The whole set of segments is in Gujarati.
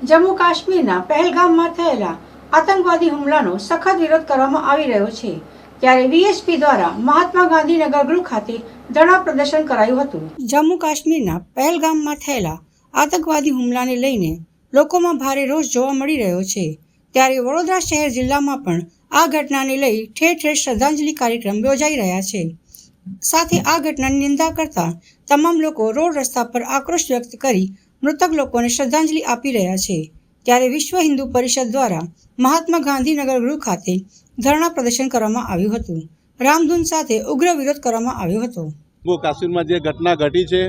જમ્મુ કાશ્મીરના પહેલગામમાં થયેલા આતંકવાદી હુમલાનો સખત વિરોધ કરવામાં આવી રહ્યો છે, ત્યારે વીએસપી દ્વારા મહાત્મા ગાંધીનગર ગૃહ ખાતે ધરણા પ્રદર્શન કરાયું હતું. જમ્મુ કાશ્મીરના પહેલગામમાં થયેલા આતંકવાદી હુમલાને લઈને લોકોમાં ભારે રોષ જોવા મળી રહ્યો છે, ત્યારે વડોદરા શહેર જિલ્લામાં પણ આ ઘટનાને લઈ ઠેર ઠેર શ્રદ્ધાંજલિ કાર્યક્રમ યોજાઈ રહ્યા છે. સાથે આ ઘટનાની નિંદા કરતા તમામ લોકો રોડ રસ્તા પર આક્રોશ વ્યક્ત કરી મૃતક લોકોને શ્રદ્ધાંજલિ આપી રહ્યા છે. ત્યારે વિશ્વ હિન્દુ પરિષદ દ્વારા મહાત્મા ગાંધીનગર ગૃહ ખાતે ધરણા પ્રદર્શન કરવામાં આવ્યું હતું. રામધૂન સાથે ઉગ્ર વિરોધ કરવામાં આવ્યો હતો. કાશ્મીરમાં જે ઘટના ઘટી છે,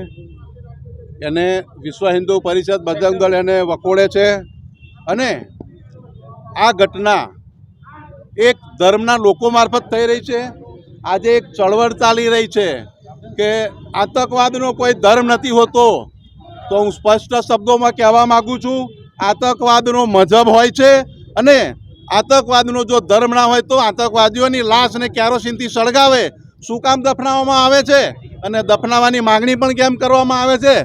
એને વિશ્વ હિન્દુ પરિષદ, બજરંગ દળ એને વખોડે છે અને આ ઘટના એક ધર્મના લોકો મારફત થઈ રહી છે. આજે એક ચળવળ ચાલી રહી છે કે આતંકવાદનો કોઈ ધર્મ નથી હોતો. તો હું સ્પષ્ટ શબ્દોમાં કહેવા માગું છું, આતંકવાદનો મજબ હોય છે અને આતંકવાદનો જો ધર્મ ના હોય તો આતંકવાદીઓની લાશને કેરોસીનથી સળગાવે. શું કામ દફનાવવામાં આવે છે? અને દફનાવવાની માગણી પણ કેમ કરવામાં આવે છે?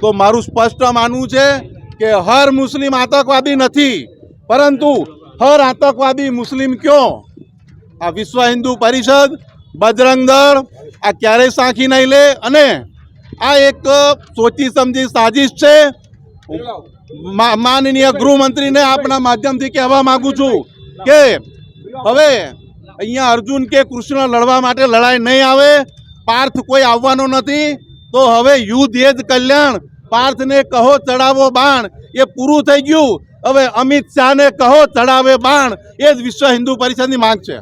તો મારું સ્પષ્ટ માનવું છે કે હર મુસ્લિમ આતંકવાદી નથી, પરંતુ હર આતંકવાદી મુસ્લિમ ક્યો? આ વિશ્વ હિન્દુ પરિષદ, બજરંગ દળ, આ ક્યારેય સાંખી નહીં લે અને આ એક સોચી સમજી સાજિશ છે. માનનીય ગૃહમંત્રીને આપણા માધ્યમથી કહેવા માંગુ છું કે હવે અહીંયા અર્જુન કે કૃષ્ણ લડવા માટે લડાઈ નહીં આવે, પાર્થ કોઈ આવવાનો નથી, તો હવે યુદ્ધ એ જ કલ્યાણ. પાર્થને કહો ચડાવો બાણ, એ પૂરું થઈ ગયું. હવે અમિત શાહને કહો ચડાવે બાણ, એ જ વિશ્વ હિન્દુ પરિષદની માંગ છે.